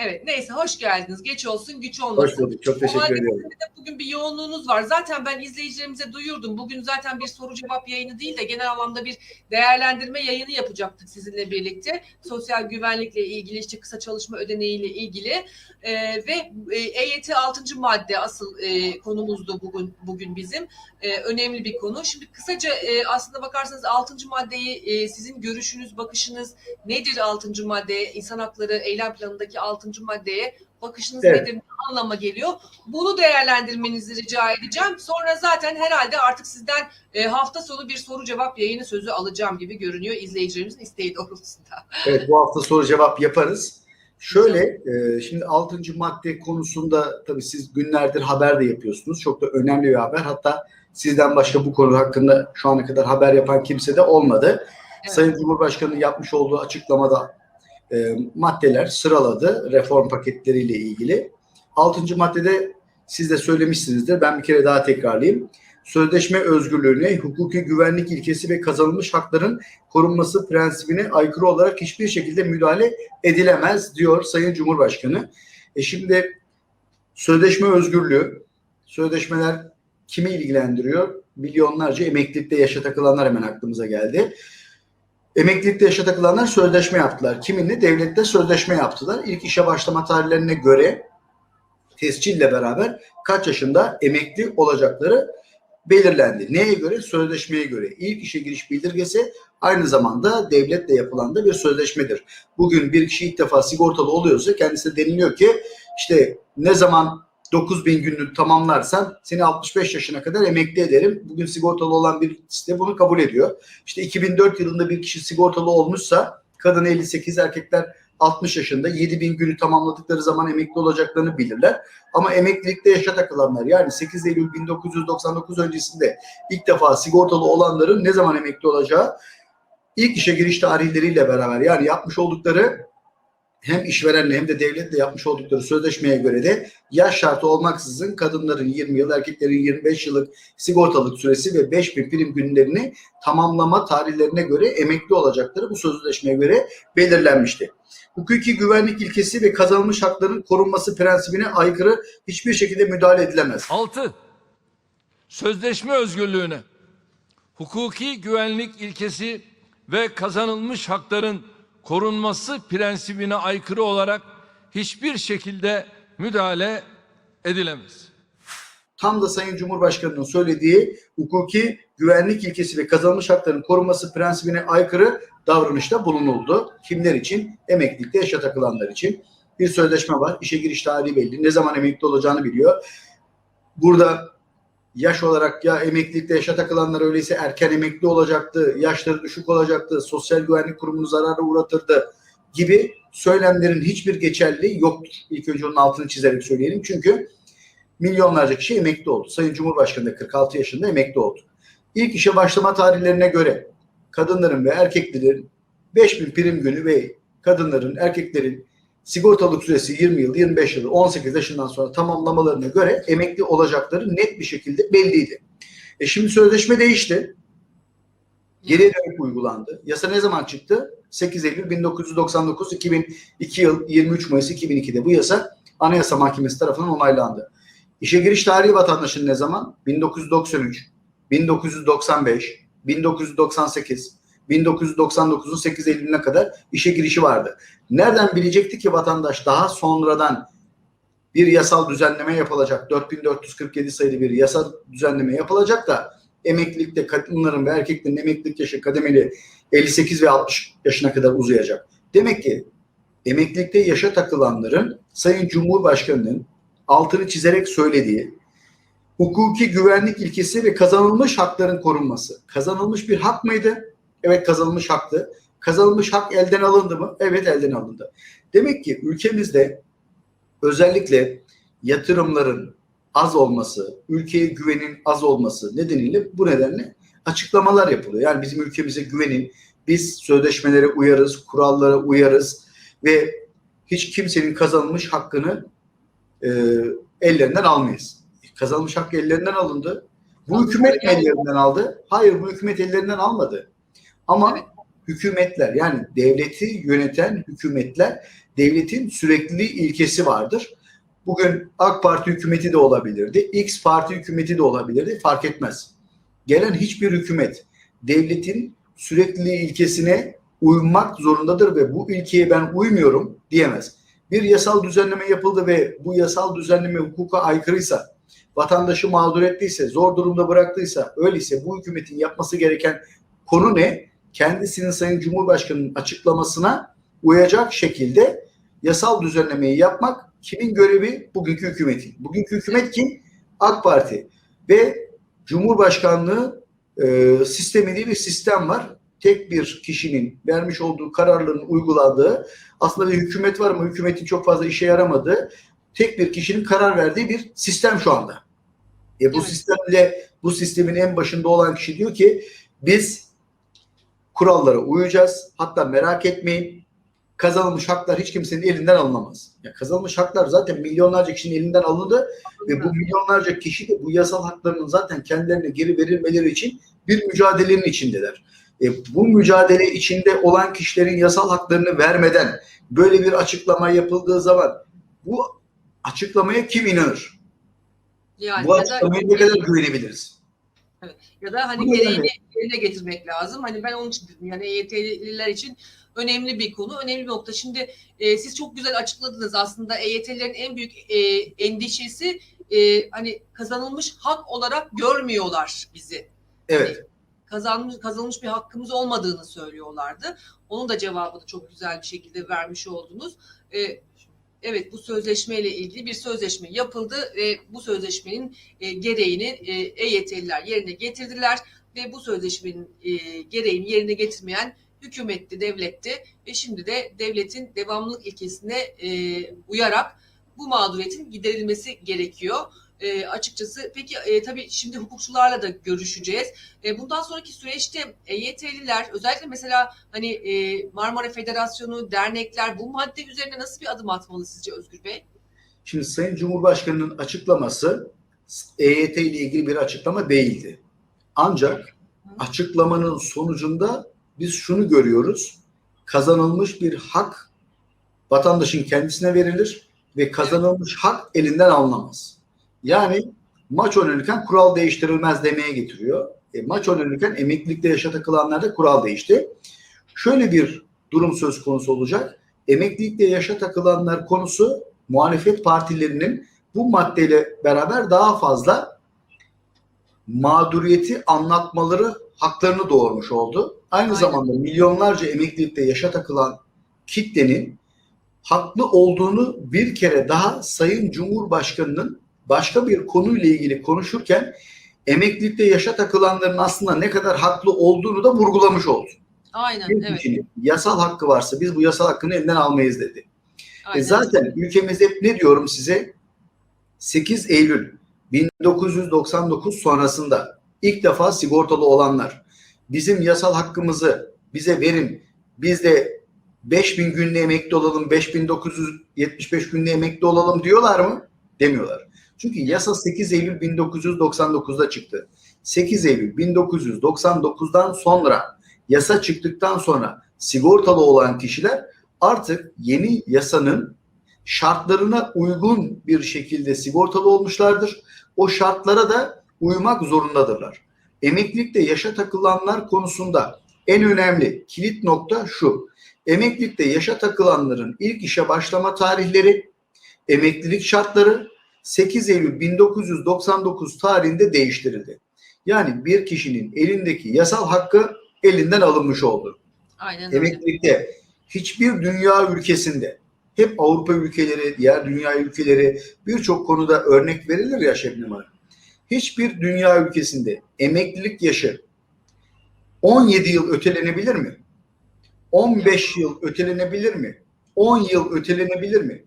Evet neyse hoş geldiniz. Geç olsun güç olmasın. Hoş bulduk. Çok teşekkür de Bugün bir yoğunluğunuz var. Zaten ben izleyicilerimize duyurdum. Bugün zaten bir soru cevap yayını değil de genel anlamda bir değerlendirme yayını yapacaktık sizinle birlikte. Sosyal güvenlikle ilgili işte kısa çalışma ödeneğiyle ilgili Ee, ve e, EYT 6. madde asıl e, konumuzdu bugün bugün bizim. Ee, önemli bir konu. Şimdi kısaca e, aslında bakarsanız 6. maddeyi e, sizin görüşünüz, bakışınız nedir 6. maddeye? İnsan hakları eylem planındaki 6. maddeye bakışınız Evet. nedir? Ne anlama geliyor? Bunu değerlendirmenizi rica edeceğim. Sonra zaten herhalde artık sizden e, hafta sonu bir soru cevap yayını sözü alacağım gibi görünüyor izleyicilerimizin isteği doğrultusunda. Evet bu hafta soru cevap yaparız. Şöyle e, şimdi 6. madde konusunda tabii siz günlerdir haber de yapıyorsunuz. Çok da önemli bir haber. Hatta sizden başka bu konu hakkında şu ana kadar haber yapan kimse de olmadı. Evet. Sayın Cumhurbaşkanı yapmış olduğu açıklamada e, maddeler sıraladı reform paketleriyle ilgili. 6. maddede siz de söylemişsinizdir. Ben bir kere daha tekrarlayayım. Sözleşme özgürlüğüne, hukuki güvenlik ilkesi ve kazanılmış hakların korunması prensibine aykırı olarak hiçbir şekilde müdahale edilemez diyor Sayın Cumhurbaşkanı. E şimdi sözleşme özgürlüğü, sözleşmeler kimi ilgilendiriyor? Milyonlarca emeklilikte yaşa takılanlar hemen aklımıza geldi. Emeklilikte yaşa takılanlar sözleşme yaptılar. Kiminle? Devlette sözleşme yaptılar. İlk işe başlama tarihlerine göre tescille beraber kaç yaşında emekli olacakları belirlendi. Neye göre? Sözleşmeye göre. İlk işe giriş bildirgesi aynı zamanda devletle yapılan da bir sözleşmedir. Bugün bir kişi ilk defa sigortalı oluyorsa kendisine deniliyor ki işte ne zaman 9000 günlük tamamlarsan seni 65 yaşına kadar emekli ederim. Bugün sigortalı olan bir de bunu kabul ediyor. İşte 2004 yılında bir kişi sigortalı olmuşsa kadın 58 erkekler 60 yaşında 7000 günü tamamladıkları zaman emekli olacaklarını bilirler. Ama emeklilikte yaşa takılanlar yani 8 Eylül 1999 öncesinde ilk defa sigortalı olanların ne zaman emekli olacağı ilk işe giriş tarihleriyle beraber yani yapmış oldukları hem işverenle hem de devletle yapmış oldukları sözleşmeye göre de yaş şartı olmaksızın kadınların 20 yıl, erkeklerin 25 yıllık sigortalık süresi ve 5000 prim günlerini tamamlama tarihlerine göre emekli olacakları bu sözleşmeye göre belirlenmişti. Hukuki güvenlik ilkesi ve kazanılmış hakların korunması prensibine aykırı hiçbir şekilde müdahale edilemez. 6. Sözleşme özgürlüğüne, hukuki güvenlik ilkesi ve kazanılmış hakların korunması prensibine aykırı olarak hiçbir şekilde müdahale edilemez. Tam da Sayın Cumhurbaşkanı'nın söylediği hukuki güvenlik ilkesi ve kazanılmış hakların korunması prensibine aykırı davranışta bulunuldu. Kimler için? Emeklilikte yaşa takılanlar için. Bir sözleşme var. İşe giriş tarihi belli. Ne zaman emekli olacağını biliyor. Burada yaş olarak ya emeklilikte yaşa takılanlar öyleyse erken emekli olacaktı, yaşları düşük olacaktı, sosyal güvenlik kurumunu zarara uğratırdı gibi söylemlerin hiçbir geçerliliği yoktur. İlk önce onun altını çizerek söyleyelim. Çünkü milyonlarca kişi emekli oldu. Sayın Cumhurbaşkanı da 46 yaşında emekli oldu. İlk işe başlama tarihlerine göre kadınların ve erkeklerin 5000 prim günü ve kadınların, erkeklerin sigortalık süresi 20 yıl, 25 yıl, 18 yaşından sonra tamamlamalarına göre emekli olacakları net bir şekilde belliydi. E şimdi sözleşme değişti. Geriye dönük uygulandı. Yasa ne zaman çıktı? 8 Eylül 1999, 2002 yıl 23 Mayıs 2002'de bu yasa Anayasa Mahkemesi tarafından onaylandı. İşe giriş tarihi vatandaşın ne zaman? 1993, 1995, 1998, 1999'un 8 Eylül'üne kadar işe girişi vardı. Nereden bilecekti ki vatandaş daha sonradan bir yasal düzenleme yapılacak. 4447 sayılı bir yasal düzenleme yapılacak da emeklilikte kadınların ve erkeklerin emeklilik yaşı kademeli 58 ve 60 yaşına kadar uzayacak. Demek ki emeklilikte yaşa takılanların Sayın Cumhurbaşkanı'nın altını çizerek söylediği hukuki güvenlik ilkesi ve kazanılmış hakların korunması. Kazanılmış bir hak mıydı? Evet kazanılmış haktı. Kazanılmış hak elden alındı mı? Evet elden alındı. Demek ki ülkemizde özellikle yatırımların az olması, ülkeye güvenin az olması nedeniyle bu nedenle açıklamalar yapılıyor. Yani bizim ülkemize güvenin, biz sözleşmelere uyarız, kurallara uyarız ve hiç kimsenin kazanılmış hakkını e, ellerinden almayız. Kazanılmış hak ellerinden alındı. Bu hükümet mi ellerinden aldı? Hayır bu hükümet ellerinden almadı. Ama Evet. hükümetler yani devleti yöneten hükümetler devletin sürekliliği ilkesi vardır. Bugün AK Parti hükümeti de olabilirdi, X Parti hükümeti de olabilirdi fark etmez. Gelen hiçbir hükümet devletin sürekliliği ilkesine uymak zorundadır ve bu ilkeye ben uymuyorum diyemez. Bir yasal düzenleme yapıldı ve bu yasal düzenleme hukuka aykırıysa, vatandaşı mağdur ettiyse, zor durumda bıraktıysa, öyleyse bu hükümetin yapması gereken konu ne? Kendisinin Sayın Cumhurbaşkanı'nın açıklamasına uyacak şekilde yasal düzenlemeyi yapmak kimin görevi? Bugünkü hükümetin. Bugünkü hükümet kim? AK Parti. Ve Cumhurbaşkanlığı e, sistemi diye bir sistem var. Tek bir kişinin vermiş olduğu kararların uygulandığı aslında bir hükümet var ama hükümetin çok fazla işe yaramadığı tek bir kişinin karar verdiği bir sistem şu anda. E bu Evet. sistemle bu sistemin en başında olan kişi diyor ki biz kurallara uyacağız. Hatta merak etmeyin kazanılmış haklar hiç kimsenin elinden alınamaz. Ya kazanılmış haklar zaten milyonlarca kişinin elinden alındı ve bu milyonlarca kişi de bu yasal haklarının zaten kendilerine geri verilmeleri için bir mücadelenin içindeler. E, bu mücadele içinde olan kişilerin yasal haklarını vermeden böyle bir açıklama yapıldığı zaman bu açıklamaya kim inanır? Yani bu açıklamaya ne kadar güvenebiliriz? Ya da hani gereğini yerine getirmek lazım. Hani ben onun için dedim yani EYT'liler için önemli bir konu, önemli bir nokta. Şimdi e, siz çok güzel açıkladınız aslında EYT'lilerin en büyük e, endişesi e, hani kazanılmış hak olarak görmüyorlar bizi. Evet. kazanmış kazanılmış bir hakkımız olmadığını söylüyorlardı. Onun da cevabını çok güzel bir şekilde vermiş oldunuz. Ee, evet bu sözleşmeyle ilgili bir sözleşme yapıldı ve bu sözleşmenin e, gereğini e, EYT'liler yerine getirdiler ve bu sözleşmenin e, gereğini yerine getirmeyen hükümetti, devletti ve şimdi de devletin devamlılık ilkesine e, uyarak bu mağduriyetin giderilmesi gerekiyor. E, açıkçası peki e, tabii şimdi hukukçularla da görüşeceğiz. E, bundan sonraki süreçte EYT'liler özellikle mesela hani e, Marmara Federasyonu, dernekler bu madde üzerine nasıl bir adım atmalı sizce Özgür Bey? Şimdi Sayın Cumhurbaşkanı'nın açıklaması EYT ile ilgili bir açıklama değildi. Ancak açıklamanın sonucunda biz şunu görüyoruz. Kazanılmış bir hak vatandaşın kendisine verilir ve kazanılmış hak elinden alınamaz. Yani maç oynanırken kural değiştirilmez demeye getiriyor. E, maç oynanırken emeklilikte yaşa takılanlarda kural değişti. Şöyle bir durum söz konusu olacak. Emeklilikte yaşa takılanlar konusu muhalefet partilerinin bu maddeyle beraber daha fazla mağduriyeti anlatmaları haklarını doğurmuş oldu. Aynı Aynen. zamanda milyonlarca emeklilikte yaşa takılan kitlenin haklı olduğunu bir kere daha Sayın Cumhurbaşkanı'nın başka bir konuyla ilgili konuşurken emeklilikte yaşa takılanların aslında ne kadar haklı olduğunu da vurgulamış oldu. Aynen evet. kişinin yasal hakkı varsa biz bu yasal hakkını elinden almayız dedi. E Aynen. zaten ülkemizde hep ne diyorum size? 8 Eylül 1999 sonrasında ilk defa sigortalı olanlar bizim yasal hakkımızı bize verin. Biz de 5000 günlüğe emekli olalım, 5975 günlüğe emekli olalım diyorlar mı? Demiyorlar. Çünkü yasa 8 Eylül 1999'da çıktı. 8 Eylül 1999'dan sonra yasa çıktıktan sonra sigortalı olan kişiler artık yeni yasanın şartlarına uygun bir şekilde sigortalı olmuşlardır. O şartlara da uymak zorundadırlar. Emeklilikte yaşa takılanlar konusunda en önemli kilit nokta şu. Emeklilikte yaşa takılanların ilk işe başlama tarihleri, emeklilik şartları 8 Eylül 1999 tarihinde değiştirildi. Yani bir kişinin elindeki yasal hakkı elinden alınmış oldu Aynen öyle. emeklilikte hiçbir dünya ülkesinde hep Avrupa ülkeleri, diğer dünya ülkeleri birçok konuda örnek verilir ya Şebnem Hanım. Hiçbir dünya ülkesinde emeklilik yaşı 17 yıl ötelenebilir mi? 15 yıl ötelenebilir mi? 10 yıl ötelenebilir mi?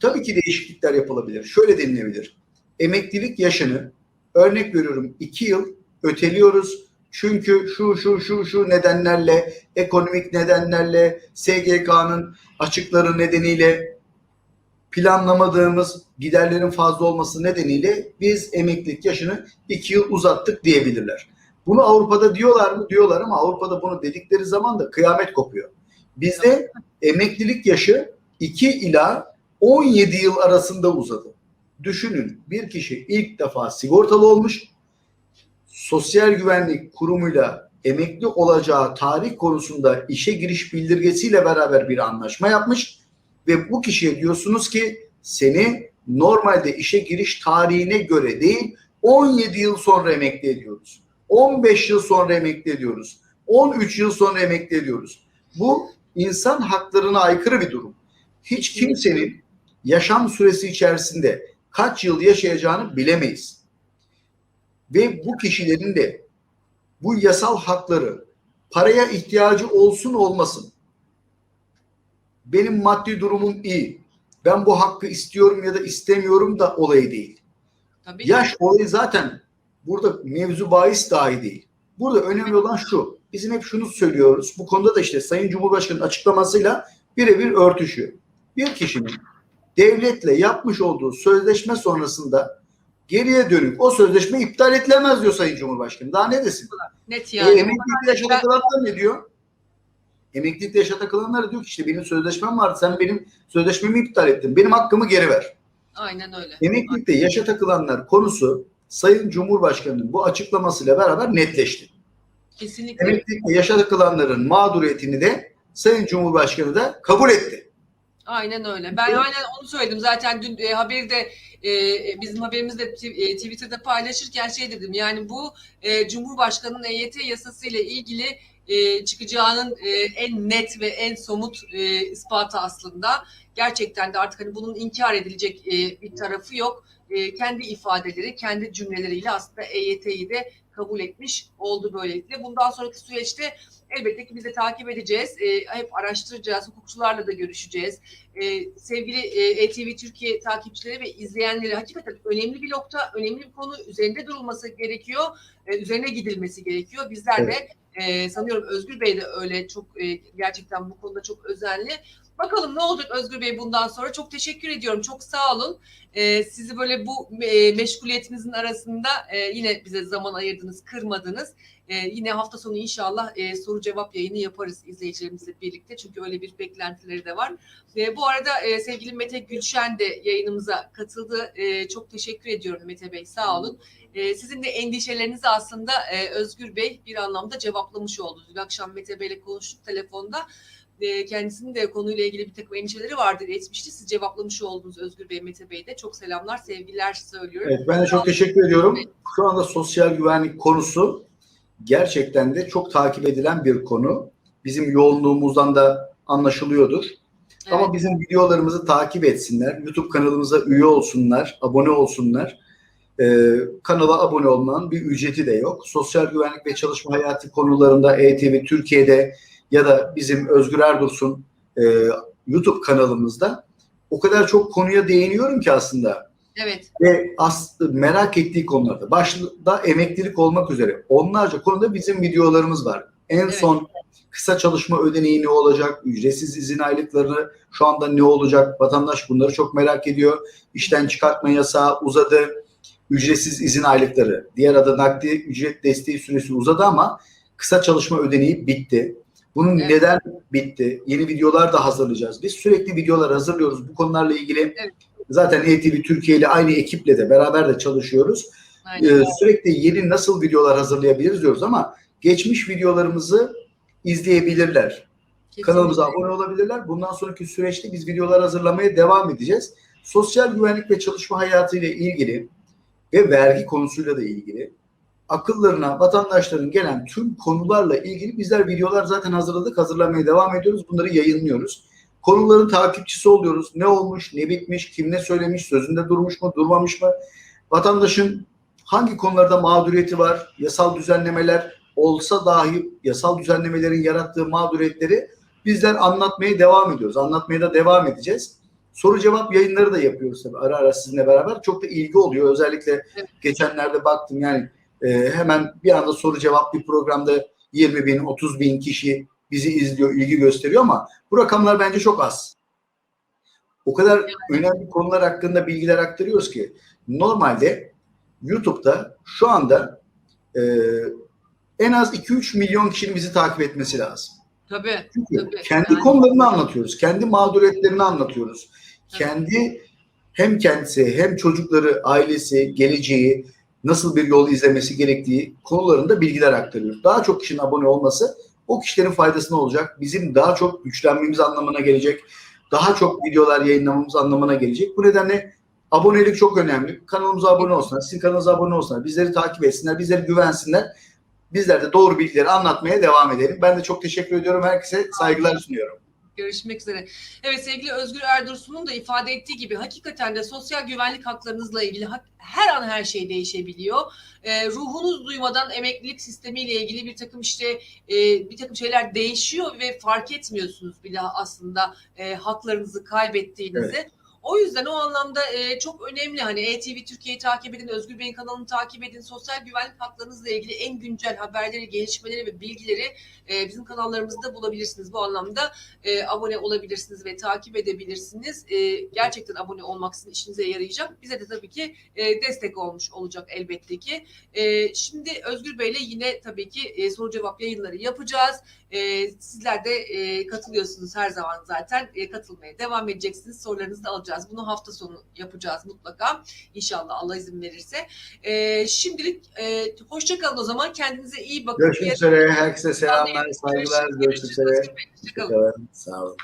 Tabii. Ki değişiklikler yapılabilir. Şöyle denilebilir. Emeklilik yaşını örnek veriyorum 2 yıl öteliyoruz. Çünkü şu şu şu şu nedenlerle, ekonomik nedenlerle, SGK'nın açıkları nedeniyle planlamadığımız giderlerin fazla olması nedeniyle biz emeklilik yaşını 2 yıl uzattık diyebilirler. Bunu Avrupa'da diyorlar mı? Diyorlar ama Avrupa'da bunu dedikleri zaman da kıyamet kopuyor. Bizde emeklilik yaşı 2 ila 17 yıl arasında uzadı. Düşünün bir kişi ilk defa sigortalı olmuş, Sosyal Güvenlik Kurumu'yla emekli olacağı tarih konusunda işe giriş bildirgesiyle beraber bir anlaşma yapmış ve bu kişiye diyorsunuz ki seni normalde işe giriş tarihine göre değil 17 yıl sonra emekli ediyoruz. 15 yıl sonra emekli ediyoruz. 13 yıl sonra emekli ediyoruz. Bu insan haklarına aykırı bir durum. Hiç kimsenin yaşam süresi içerisinde kaç yıl yaşayacağını bilemeyiz. Ve bu kişilerin de bu yasal hakları paraya ihtiyacı olsun olmasın. Benim maddi durumum iyi. Ben bu hakkı istiyorum ya da istemiyorum da olayı değil. Tabii. Yaş olayı zaten burada mevzu bahis dahi değil. Burada önemli olan şu. Bizim hep şunu söylüyoruz. Bu konuda da işte Sayın Cumhurbaşkanı'nın açıklamasıyla birebir örtüşüyor. Bir kişinin devletle yapmış olduğu sözleşme sonrasında geriye dönük o sözleşme iptal edilemez diyor Sayın Cumhurbaşkanı. Daha ne desin? Net E, yani. emeklilikte yaşa takılanlar ne diyor? Emeklilikte yaşa takılanlar diyor ki işte benim sözleşmem vardı. Sen benim sözleşmemi iptal ettin. Benim hakkımı geri ver. Aynen öyle. Emeklilikte yaşa takılanlar konusu Sayın Cumhurbaşkanı'nın bu açıklamasıyla beraber netleşti. Kesinlikle. Emeklilikte yaşa takılanların mağduriyetini de Sayın Cumhurbaşkanı da kabul etti. Aynen öyle. Ben Evet. aynen onu söyledim. Zaten dün e, haberi de e, bizim haberimizde e, Twitter'da paylaşırken şey dedim. Yani bu e, Cumhurbaşkanı'nın EYT yasasıyla ilgili e, çıkacağının e, en net ve en somut e, ispatı aslında. Gerçekten de artık hani bunun inkar edilecek e, bir tarafı yok. E, kendi ifadeleri, kendi cümleleriyle aslında EYT'yi de kabul etmiş oldu böylelikle. Bundan sonraki süreçte elbette ki biz de takip edeceğiz. E, hep araştıracağız, hukukçularla da görüşeceğiz. E, sevgili e, ETV Türkiye takipçileri ve izleyenleri hakikaten önemli bir nokta, önemli bir konu üzerinde durulması gerekiyor. E, üzerine gidilmesi gerekiyor. Bizler de e, sanıyorum Özgür Bey de öyle çok e, gerçekten bu konuda çok özenli. Bakalım ne olacak Özgür Bey bundan sonra. Çok teşekkür ediyorum. Çok sağ olun. E, sizi böyle bu e, meşguliyetinizin arasında e, yine bize zaman ayırdınız, kırmadınız. E, yine hafta sonu inşallah e, soru cevap yayını yaparız izleyicilerimizle birlikte. Çünkü öyle bir beklentileri de var. E, bu arada e, sevgili Mete Gülşen de yayınımıza katıldı. E, çok teşekkür ediyorum Mete Bey. Sağ olun. E, sizin de endişelerinizi aslında e, Özgür Bey bir anlamda cevaplamış oldu. Dün akşam Mete Bey'le konuştuk telefonda. E, kendisinin de konuyla ilgili bir takım endişeleri vardı etmişti. Siz cevaplamış oldunuz Özgür Bey, Mete Bey de. Çok selamlar, sevgiler söylüyorum. Evet ben de çok teşekkür ediyorum. Şu anda sosyal güvenlik konusu gerçekten de çok takip edilen bir konu. Bizim yoğunluğumuzdan da anlaşılıyordur. Ama Evet. bizim videolarımızı takip etsinler. YouTube kanalımıza üye olsunlar, abone olsunlar. Ee, kanala abone olmanın bir ücreti de yok. Sosyal güvenlik ve çalışma hayatı konularında ETV Türkiye'de ya da bizim Özgür Erdursun e, YouTube kanalımızda o kadar çok konuya değiniyorum ki aslında Evet. ve aslında merak ettiği konularda başta emeklilik olmak üzere onlarca konuda bizim videolarımız var. En Evet. son kısa çalışma ödeneği ne olacak? Ücretsiz izin aylıkları şu anda ne olacak? Vatandaş bunları çok merak ediyor. İşten çıkartma yasağı uzadı. Ücretsiz izin aylıkları, diğer adı nakdi ücret desteği süresi uzadı ama kısa çalışma ödeneği bitti. Bunun Evet. neden bitti? Yeni videolar da hazırlayacağız. Biz sürekli videolar hazırlıyoruz. Bu konularla ilgili Evet. zaten ETV Türkiye ile aynı ekiple de beraber de çalışıyoruz. Aynen. Ee, sürekli yeni nasıl videolar hazırlayabiliriz diyoruz ama geçmiş videolarımızı izleyebilirler. Kanalımıza Kesinlikle. abone olabilirler. Bundan sonraki süreçte biz videolar hazırlamaya devam edeceğiz. Sosyal güvenlik ve çalışma hayatı ile ilgili ve vergi konusuyla da ilgili akıllarına vatandaşların gelen tüm konularla ilgili bizler videolar zaten hazırladık. Hazırlamaya devam ediyoruz. Bunları yayınlıyoruz. Konuların takipçisi oluyoruz. Ne olmuş, ne bitmiş, kim ne söylemiş, sözünde durmuş mu, durmamış mı? Vatandaşın hangi konularda mağduriyeti var, yasal düzenlemeler olsa dahi yasal düzenlemelerin yarattığı mağduriyetleri bizler anlatmaya devam ediyoruz. Anlatmaya da devam edeceğiz. Soru cevap yayınları da yapıyoruz tabii ara ara sizinle beraber. Çok da ilgi oluyor. Özellikle geçenlerde baktım yani e, hemen bir anda soru cevap bir programda 20 bin, 30 bin kişi bizi izliyor, ilgi gösteriyor ama bu rakamlar bence çok az. O kadar önemli konular hakkında bilgiler aktarıyoruz ki normalde YouTube'da şu anda e, en az 2-3 milyon kişinin bizi takip etmesi lazım. Tabii. Çünkü Tabii. kendi Yani- konularını anlatıyoruz. Kendi mağduriyetlerini anlatıyoruz. Kendi hem kendisi hem çocukları, ailesi, geleceği nasıl bir yol izlemesi gerektiği konularında bilgiler aktarıyoruz. Daha çok kişinin abone olması o kişilerin faydasına olacak. Bizim daha çok güçlenmemiz anlamına gelecek. Daha çok videolar yayınlamamız anlamına gelecek. Bu nedenle abonelik çok önemli. Kanalımıza abone olsunlar. Sizin kanalınıza abone olsunlar. Bizleri takip etsinler. Bizleri güvensinler. Bizler de doğru bilgileri anlatmaya devam edelim. Ben de çok teşekkür ediyorum. Herkese saygılar sunuyorum. Görüşmek üzere. Evet sevgili Özgür Erdursun'un da ifade ettiği gibi hakikaten de sosyal güvenlik haklarınızla ilgili hak- her an her şey değişebiliyor. Ee, ruhunuz duymadan emeklilik sistemiyle ilgili bir takım işte e, bir takım şeyler değişiyor ve fark etmiyorsunuz bile aslında e, haklarınızı kaybettiğinizi. O yüzden o anlamda e, çok önemli. Hani ETV Türkiye'yi takip edin, Özgür Bey'in kanalını takip edin. Sosyal güvenlik haklarınızla ilgili en güncel haberleri, gelişmeleri ve bilgileri e, bizim kanallarımızda bulabilirsiniz. Bu anlamda e, abone olabilirsiniz ve takip edebilirsiniz. E, gerçekten abone olmak sizin işinize yarayacak. Bize de tabii ki e, destek olmuş olacak elbette ki. E, şimdi Özgür Bey'le yine tabii ki e, soru cevap yayınları yapacağız. E, sizler de e, katılıyorsunuz her zaman zaten. E, katılmaya devam edeceksiniz. Sorularınızı da alacağız. Bunu hafta sonu yapacağız mutlaka. İnşallah Allah izin verirse. E, şimdilik e, hoşça kalın o zaman. Kendinize iyi bakın. Görüşmek üzere. Herkese selamlar, saygılar. Görüşmek üzere. Özgür Bey, hoşça kalın. Sağ olun.